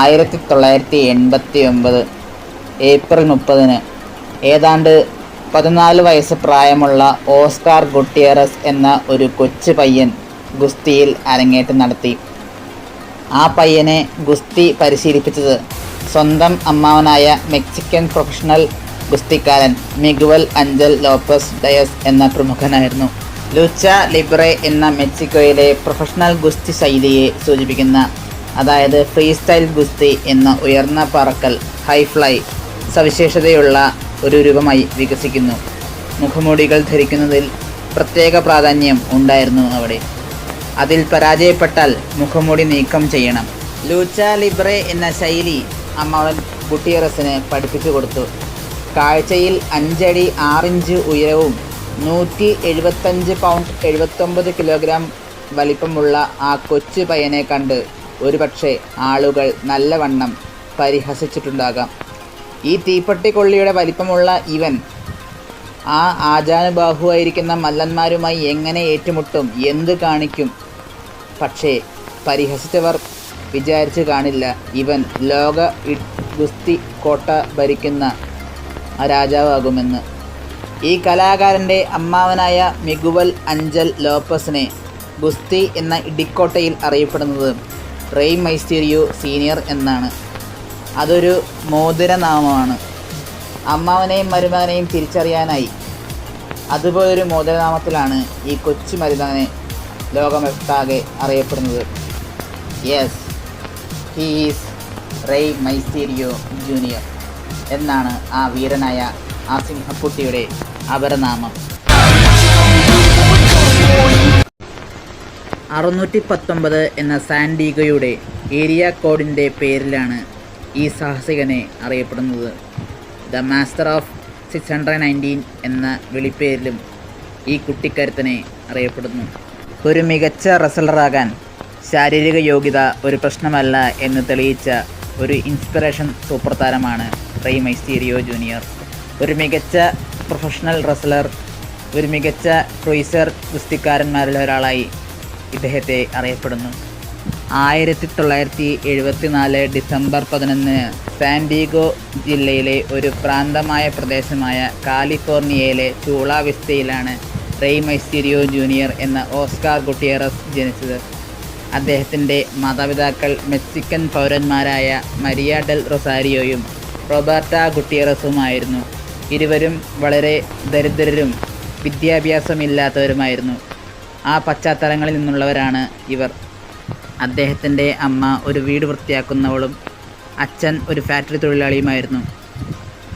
ആയിരത്തി തൊള്ളായിരത്തി എൺപത്തി ഒമ്പത് ഏപ്രിൽ മുപ്പതിന് ഏതാണ്ട് പതിനാല് വയസ്സ് പ്രായമുള്ള ഓസ്കാർ ഗുട്ടിയറസ് എന്ന ഒരു കൊച്ചു പയ്യൻ ഗുസ്തിയിൽ അരങ്ങേറ്റം നടത്തി. ആ പയ്യനെ ഗുസ്തി പരിശീലിപ്പിച്ചത് സ്വന്തം അമ്മാവനായ മെക്സിക്കൻ പ്രൊഫഷണൽ ഗുസ്തിക്കാരൻ മിഗുവൽ അഞ്ചൽ ലോപ്പസ് ഡയസ് എന്ന പ്രമുഖനായിരുന്നു. ലൂച്ച ലിബ്രെ എന്ന മെക്സിക്കോയിലെ പ്രൊഫഷണൽ ഗുസ്തി ശൈലിയെ സൂചിപ്പിക്കുന്ന അതായത് ഫ്രീ സ്റ്റൈൽ ഗുസ്തി എന്ന ഉയർന്ന പറക്കൽ ഹൈ ഫ്ലൈ സവിശേഷതയുള്ള ഒരു രൂപമായി വികസിക്കുന്നു. മുഖമൂടികൾ ധരിക്കുന്നതിൽ പ്രത്യേക പ്രാധാന്യം ഉണ്ടായിരുന്നു അവിടെ. അതിൽ പരാജയപ്പെട്ടാൽ മുഖമൂടി നീക്കം ചെയ്യണം. ലൂച്ച ലിബ്രെ എന്ന ശൈലി അമ്മാവൻ ഗുട്ടിയറസിന് പഠിപ്പിച്ചു കൊടുത്തു. കാഴ്ചയിൽ അഞ്ചടി ആറിഞ്ച് ഉയരവും നൂറ്റി എഴുപത്തഞ്ച് പൗണ്ട് എഴുപത്തൊമ്പത് കിലോഗ്രാം വലിപ്പമുള്ള ആ കൊച്ചു പയ്യനെ കണ്ട് ഒരുപക്ഷെ ആളുകൾ നല്ലവണ്ണം പരിഹസിച്ചിട്ടുണ്ടാകാം. ഈ തീപ്പെട്ടിക്കൊള്ളിയുടെ വലിപ്പമുള്ള ഇവൻ ആ ആചാനുബാഹുവായിരിക്കുന്ന മല്ലന്മാരുമായി എങ്ങനെ ഏറ്റുമുട്ടും എന്ത് കാണിക്കും? പക്ഷേ പരിഹസിച്ചവർ വിചാരിച്ചു കാണില്ല. ഇവൻ ലോക ഗുസ്തി കോട്ട ഭരിക്കുന്ന രാജാവാകുമെന്ന്. ഈ കലാകാരന്റെ അമ്മാവനായ മിഗുവൽ അഞ്ചൽ ലോപ്പസിനെ ഗുസ്തി എന്ന ഇടിക്കോട്ടയിൽ അറിയപ്പെടുന്നത് റെയ് മൈസ്റ്റീരിയോ സീനിയർ എന്നാണ്. അതൊരു മോതിരനാമമാണ് അമ്മാവനെയും മരുമകനെയും തിരിച്ചറിയാനായി. അതുപോലൊരു മോതിരനാമത്തിലാണ് ഈ കൊച്ചു മരുമകനെ ലോകമെത്താകെ അറിയപ്പെടുന്നത്. Yes he is Rey Mysterio junior എന്നാണ് ആ വീരനായ ആ സിംഹക്കുട്ടിയുടെ അപരനാമം. അറുന്നൂറ്റി പത്തൊമ്പത് എന്ന സാൻഡീഗോയുടെ ഏരിയ കോഡിന്റെ പേരിലാണ് ഈ സാഹസികനെ അറിയപ്പെടുന്നത്. The master of six hundred nineteen എന്ന വിളിപ്പേരിലും ഈ കുട്ടിക്കരുത്തനെ അറിയപ്പെടുന്നു. ഒരു മികച്ച റസലറാകാൻ ശാരീരിക യോഗ്യത ഒരു പ്രശ്നമല്ല എന്ന് തെളിയിച്ച ഒരു ഇൻസ്പിറേഷൻ സൂപ്പർ താരമാണ് റെയ് മൈസ്റ്റീരിയോ ജൂനിയർ. ഒരു മികച്ച പ്രൊഫഷണൽ റെസ്ലർ ഒരു മികച്ച ക്രൂയിസർ ഗുസ്തിക്കാരന്മാരിൽ ഒരാളായി ഇദ്ദേഹത്തെ അറിയപ്പെടുന്നു. ആയിരത്തി തൊള്ളായിരത്തി എഴുപത്തി നാല് ഡിസംബർ പതിനൊന്നിന് സാൻഡീഗോ ജില്ലയിലെ ഒരു പ്രാന്തമായ പ്രദേശമായ കാലിഫോർണിയയിലെ ചൂളാവിസ്തയിലാണ് റെയ് മൈസ്റ്റീരിയോ ജൂനിയർ എന്ന ഓസ്കാർ ഗുട്ടിയറസ് ജനിച്ചത്. അദ്ദേഹത്തിന്റെ മാതാപിതാക്കൾ മെക്സിക്കൻ പൗരന്മാരായ മരിയ ഡെൽ റൊസാരിയോയും റോബർട്ട ഗുട്ടിയറസുമായിരുന്നു. ഇരുവരും വളരെ ദരിദ്രരും വിദ്യാഭ്യാസമില്ലാത്തവരുമായിരുന്നു. ആ പശ്ചാത്തലങ്ങളിൽ നിന്നുള്ളവരാണ് ഇവർ. അദ്ദേഹത്തിന്റെ അമ്മ ഒരു വീട് വൃത്തിയാക്കുന്നവളും അച്ഛൻ ഒരു ഫാക്ടറി തൊഴിലാളിയുമായിരുന്നു.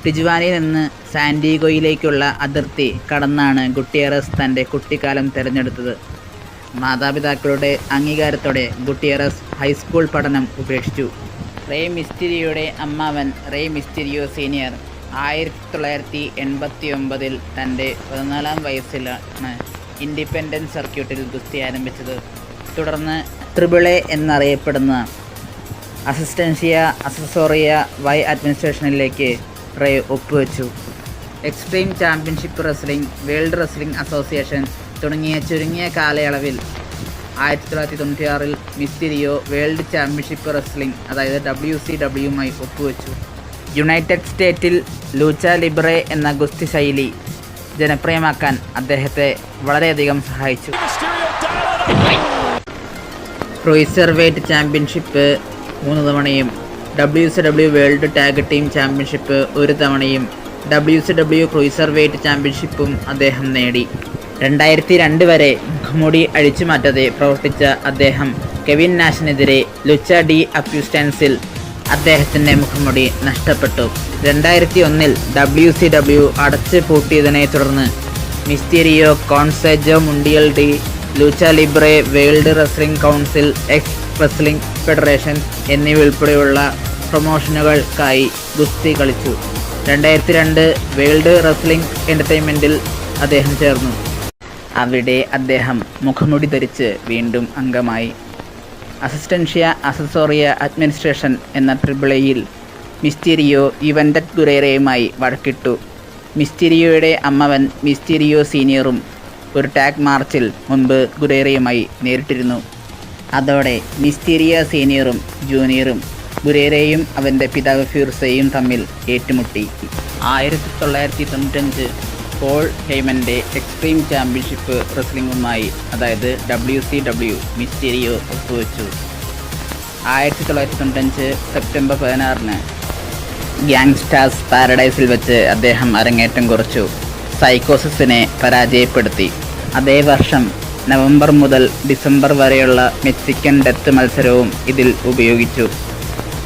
ടിജുവാനിൽ നിന്ന് സാൻഡീഗോയിലേക്കുള്ള അതിർത്തി കടന്നാണ് ഗുട്ടിയറസ് തന്റെ കുട്ടിക്കാലം തിരഞ്ഞെടുത്തത്. മാതാപിതാക്കളുടെ അംഗീകാരത്തോടെ ഗുട്ടിയറസ് ഹൈസ്കൂൾ പഠനം ഉപേക്ഷിച്ചു. റേ മിസ്റ്റിരിയുടെ അമ്മാവൻ റേ മിസ്റ്റിരിയോ സീനിയർ ആയിരത്തി തൊള്ളായിരത്തി എൺപത്തി ഒമ്പതിൽ തന്റെ പതിനാലാം വയസ്സിലാണ് ഇൻഡിപെൻഡൻസ് സർക്യൂട്ടിൽ ഗുസ്തി ആരംഭിച്ചത്. തുടർന്ന് ട്രിബിളെ എന്നറിയപ്പെടുന്ന അസിസ്റ്റൻഷ്യ അസസോറിയ വൈ അഡ്മിനിസ്ട്രേഷനിലേക്ക് റേ ഒപ്പുവെച്ചു. Extreme championship wrestling world wrestling association തുടങ്ങിയ ചുരുങ്ങിയ കാലയളവിൽ ആയിരത്തി തൊള്ളായിരത്തി തൊണ്ണൂറ്റിയാറിൽ മിസ്തിരിയോ വേൾഡ് ചാമ്പ്യൻഷിപ്പ് റെസ്ലിംഗ് അതായത് ഡബ്ല്യു സി ഡബ്ല്യുമായി ഒപ്പുവെച്ചു. യുണൈറ്റഡ് സ്റ്റേറ്റിൽ ലൂച്ച ലിബ്രെ എന്ന ഗുസ്തി ശൈലി ജനപ്രിയമാക്കാൻ അദ്ദേഹത്തെ വളരെയധികം സഹായിച്ചു. ക്രൂയിസർ വെയ്റ്റ് ചാമ്പ്യൻഷിപ്പ് മൂന്ന് തവണയും W C W world tag team championship ഒരു തവണയും W C W cruiserweight ചാമ്പ്യൻഷിപ്പും അദ്ദേഹം നേടി. രണ്ടായിരത്തി രണ്ട് വരെ മുഖമുടി അഴിച്ചു മാറ്റാതെ പ്രവർത്തിച്ച അദ്ദേഹം കെവിൻ നാഷിനെതിരെ ലുച്ച ഡി അക്യൂസ്റ്റാൻസിൽ അദ്ദേഹത്തിന്റെ മുഖമുടി നഷ്ടപ്പെട്ടു. രണ്ടായിരത്തി ഒന്നിൽ ഡബ്ല്യു സി ഡബ്ല്യു അടച്ചു പൂട്ടിയതിനെ തുടർന്ന് Mysterio Consejo Mundial de Lucha Libre world wrestling council X wrestling federation എന്നിവയുൾപ്പെടെയുള്ള പ്രൊമോഷനുകൾക്കായി ഗുസ്തി കളിച്ചു. രണ്ടായിരത്തി രണ്ട് വേൾഡ് റെസ്ലിംഗ് എന്റർടൈൻമെന്റിൽ അദ്ദേഹം ചേർന്നു. അവിടെ അദ്ദേഹം മുഖമുടി ധരിച്ച് വീണ്ടും അംഗമായി. അസിസ്റ്റൻഷ്യ അസസോറിയ അഡ്മിനിസ്ട്രേഷൻ എന്ന ട്രിപ്പിളയിൽ മിസ്റ്റീരിയോ യുവൻഡറ്റ് ഗുരേറയുമായി വഴക്കിട്ടു. മിസ്റ്റീരിയോയുടെ അമ്മവൻ മിസ്റ്റീരിയോ സീനിയറും ഒരു ടാഗ് മാർച്ചിൽ മുൻപ് ഗുരേറയുമായി നേരിട്ടിരുന്നു. അതോടെ മിസ്റ്റീരിയ സീനിയറും ജൂനിയറും ഗുരേരയും അവന്റെ പിതാവ് ഫ്യൂർസയും തമ്മിൽ ഏറ്റുമുട്ടി. ആയിരത്തി തൊള്ളായിരത്തി തൊണ്ണൂറ്റഞ്ച് പോൾ ഹെയ്മന്റെ എക്സ്ട്രീം ചാമ്പ്യൻഷിപ്പ് റെസ്ലിംഗുമായി അതായത് ഡബ്ല്യു സി ഡബ്ല്യു മിസ്റ്റീരിയോ ഒപ്പുവെച്ചു. ആയിരത്തി തൊള്ളായിരത്തി തൊണ്ണൂറ്റഞ്ച് സെപ്റ്റംബർ പതിനാറിന് ഗ്യാങ്സ്റ്റാസ് പാരഡൈസിൽ വെച്ച് അദ്ദേഹം അരങ്ങേറ്റം കുറിച്ചു. സൈക്കോസിസിനെ പരാജയപ്പെടുത്തി. അതേ വർഷം നവംബർ മുതൽ ഡിസംബർ വരെയുള്ള മെക്സിക്കൻ ഡെത്ത് മത്സരവും ഇതിൽ ഉപയോഗിച്ചു.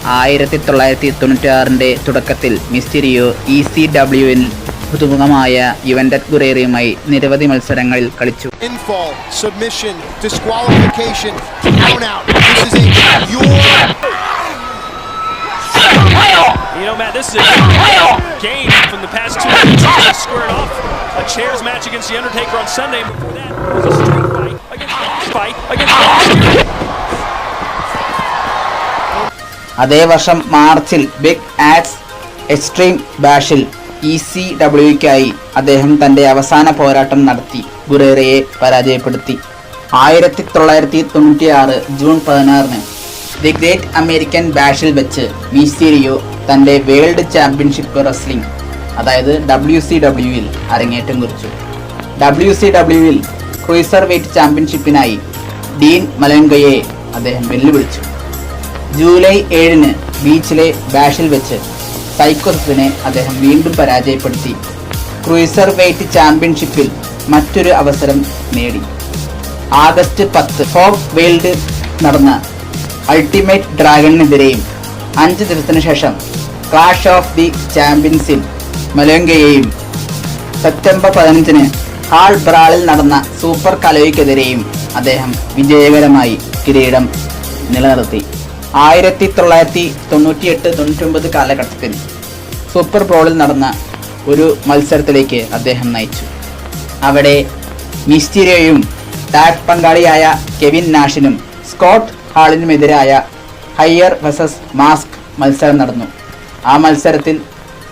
ആയിരത്തി തൊള്ളായിരത്തി തൊണ്ണൂറ്റാറിന്റെ തുടക്കത്തിൽ മിസ്റ്റിരിയോ ഇ സി ഡബ്ല്യുവിൽ പുതുമുഖമായ യുവൻഡറ്റ് ഗുറേറിയുമായി നിരവധി മത്സരങ്ങളിൽ കളിച്ചു Infall, submission, disqualification, count out. This is a You know, Matt, this is a game from the past two weeks. Squared off a chairs match against The Undertaker on Sunday. Before that was a street fight against fight against അതേ വർഷം മാർച്ചിൽ big ax extreme ബാഷിൽ E C ഡബ്ല്യുക്കായി അദ്ദേഹം തന്റെ അവസാന പോരാട്ടം നടത്തി ഗുറേറയെ പരാജയപ്പെടുത്തി. ആയിരത്തി തൊള്ളായിരത്തി തൊണ്ണൂറ്റിയാറ് ജൂൺ പതിനാറിന് ദി ഗ്രേറ്റ് അമേരിക്കൻ ബാഷിൽ വെച്ച് മിസ്റ്റീരിയോ തന്റെ വേൾഡ് ചാമ്പ്യൻഷിപ്പ് റെസ്ലിംഗ് അതായത് ഡബ്ല്യു സി ഡബ്ല്യുവിൽ അരങ്ങേറ്റം കുറിച്ചു. ഡബ്ല്യു സി ഡബ്ല്യുവിൽ ക്രൂസർ വെയ്റ്റ് ചാമ്പ്യൻഷിപ്പിനായി ഡീൻ മലങ്കയെ അദ്ദേഹം വെല്ലുവിളിച്ചു. ജൂലൈ ഏഴിന് ബീച്ചിലെ ബാഷിൽ വെച്ച് സൈക്കോസിനെ അദ്ദേഹം വീണ്ടും പരാജയപ്പെടുത്തി. ക്രൂയിസർ വെയ്റ്റ് ചാമ്പ്യൻഷിപ്പിൽ മറ്റൊരു അവസരം നേടി. ആഗസ്റ്റ് പത്ത് ഫോക്ക് വേൾഡ് നടന്ന അൾട്ടിമേറ്റ് ഡ്രാഗണിനെതിരെയും അഞ്ച് ദിവസത്തിനു ശേഷം ക്ലാഷ് ഓഫ് ദി ചാമ്പ്യൻസിൽ മലോങ്കയെയും സെപ്റ്റംബർ പതിനഞ്ചിന് ഹാൾ ബ്രാളിൽ നടന്ന സൂപ്പർ കലോയ്ക്കെതിരെയും അദ്ദേഹം വിജയകരമായി കിരീടം നിലനിർത്തി. ആയിരത്തി തൊള്ളായിരത്തി തൊണ്ണൂറ്റിയെട്ട് തൊണ്ണൂറ്റൊമ്പത് കാലഘട്ടത്തിൽ സൂപ്പർ ബോളിൽ നടന്ന ഒരു മത്സരത്തിലേക്ക് അദ്ദേഹം നയിച്ചു. അവിടെ മിസ്റ്റിരയും ടാഗ് പങ്കാളിയായ കെവിൻ നാഷിനും സ്കോട്ട് ഹാളിനുമെതിരായ ഹയ്യർ വെസസ് മാസ്ക് മത്സരം നടന്നു. ആ മത്സരത്തിൽ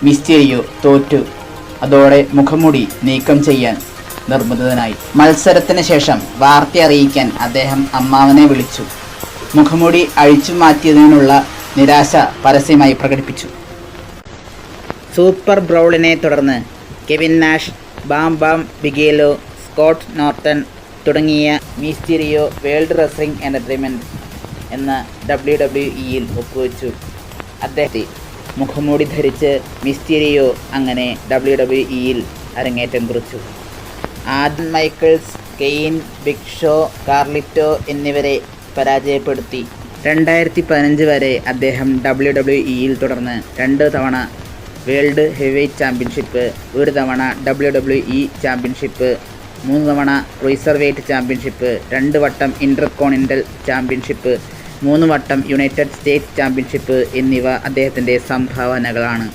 മിസ്റ്റീരിയോ തോറ്റു. അതോടെ മുഖംമൂടി നീക്കം ചെയ്യാൻ നിർബന്ധിതനായി. മത്സരത്തിന് ശേഷം വാർത്ത അറിയിക്കാൻ അദ്ദേഹം അമ്മാവനെ വിളിച്ചു. മുഖംമൂടി അഴിച്ചു മാറ്റിയതിനുള്ള നിരാശ പരസ്യമായി പ്രകടിപ്പിച്ചു. സൂപ്പർ ബ്രൗളിനെ തുടർന്ന് Kevin Nash Bam Bam Bigelow Scott Norton തുടങ്ങിയ മിസ്റ്റീരിയോ വേൾഡ് റെസ്ലിംഗ് എന്റർടൈൻമെന്റ് എന്ന ഡബ്ല്യു ഡബ്ല്യു ഇയിൽ ഒപ്പുവെച്ചു. അദ്ദേഹത്തെ മുഖംമൂടി ധരിച്ച് മിസ്റ്റീരിയോ അങ്ങനെ ഡബ്ല്യു ഡബ്ല്യു ഇയിൽ അരങ്ങേറ്റം കുറിച്ചു. Adam Michaels Kane Big Show Carlito എന്നിവരെ പരാജയപ്പെടുത്തി. രണ്ടായിരത്തി പതിനഞ്ച് വരെ അദ്ദേഹം ഡബ്ല്യു ഡബ്ല്യു ഇയിൽ തുടർന്ന് രണ്ട് തവണ വേൾഡ് ഹെവിവെയ്റ്റ് ചാമ്പ്യൻഷിപ്പ് ഒരു തവണ ഡബ്ല്യു ഡബ്ല്യു ഇ ചാമ്പ്യൻഷിപ്പ് മൂന്ന് തവണ ക്രൂയിസർ വെയ്റ്റ് ചാമ്പ്യൻഷിപ്പ് രണ്ട് വട്ടം ഇന്റർകോണിന്റൽ ചാമ്പ്യൻഷിപ്പ് മൂന്ന് വട്ടം യുണൈറ്റഡ് സ്റ്റേറ്റ്സ് ചാമ്പ്യൻഷിപ്പ് എന്നിവ അദ്ദേഹത്തിന്റെ സംഭാവനകളാണ്.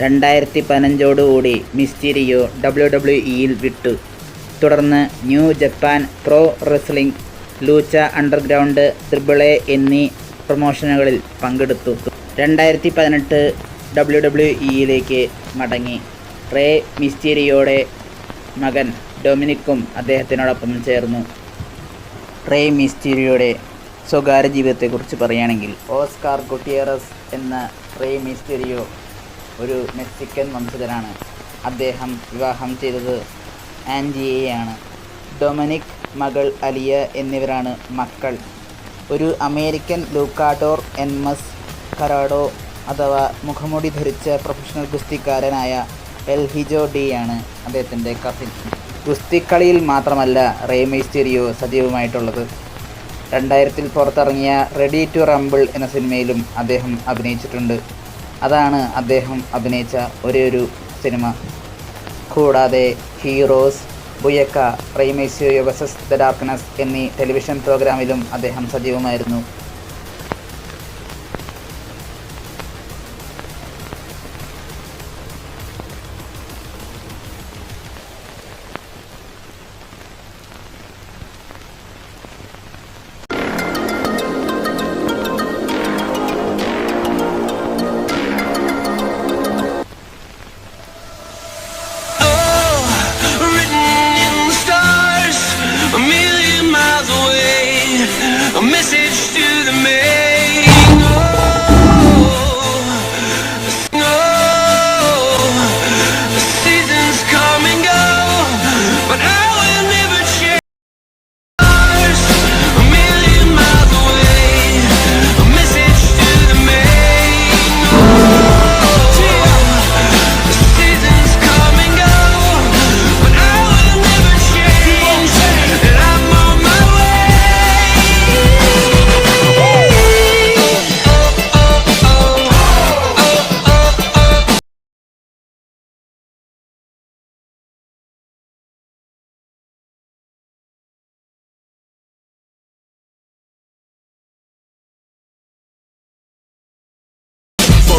രണ്ടായിരത്തി പതിനഞ്ചോടുകൂടി മിസ്റ്റീരിയോ ഡബ്ല്യു ഡബ്ല്യു ഇയിൽ വിട്ടു. തുടർന്ന് New Japan Pro Wrestling Lucha Underground ത്രിബിളെ എന്നീ പ്രൊമോഷനുകളിൽ പങ്കെടുത്തു. രണ്ടായിരത്തി പതിനെട്ട് ഡബ്ല്യു ഡബ്ല്യു ഇയിലേക്ക് മടങ്ങി. റേ മിസ്റ്റീരിയോയുടെ മകൻ ഡൊമിനിക്കും അദ്ദേഹത്തിനോടൊപ്പം ചേർന്നു. റേ മിസ്റ്റീരിയോയുടെ സ്വകാര്യ ജീവിതത്തെക്കുറിച്ച് പറയുകയാണെങ്കിൽ ഓസ്കാർ ഗുട്ടിയറസ് എന്ന റേ മിസ്റ്റീരിയോ ഒരു മെക്സിക്കൻ വംശജനാണ്. അദ്ദേഹം വിവാഹം ചെയ്തത് ആൻജിയെയാണ്. ഡൊമിനിക് മകൾ അലിയ എന്നിവരാണ് മക്കൾ. ഒരു അമേരിക്കൻ ലൂക്കാഡോർ എൻമസ് കരാഡോ അഥവാ മുഖമുടി ധരിച്ച പ്രൊഫഷണൽ ഗുസ്തിക്കാരനായ എൽ ഹിജോ ഡി ആണ് അദ്ദേഹത്തിന്റെ കസിൻ ഗുസ്തിക്കളിയിൽ മാത്രമല്ല റേ മിസ്റ്റീരിയോ സജീവമായിട്ടുള്ളത്. രണ്ടായിരത്തിൽ പുറത്തിറങ്ങിയ റെഡി ടു റംബിൾ എന്ന സിനിമയിലും അദ്ദേഹം അഭിനയിച്ചിട്ടുണ്ട്. അതാണ് അദ്ദേഹം അഭിനയിച്ച ഒരേ ഒരു സിനിമ. കൂടാതെ ഹീറോസ് ബുയക്ക പ്രൈമേസിയോ വസസ് ദ ഡാർക്ക്നസ് എന്നീ ടെലിവിഷൻ പ്രോഗ്രാമിലും അദ്ദേഹം സജീവമായിരുന്നു.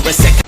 For a second.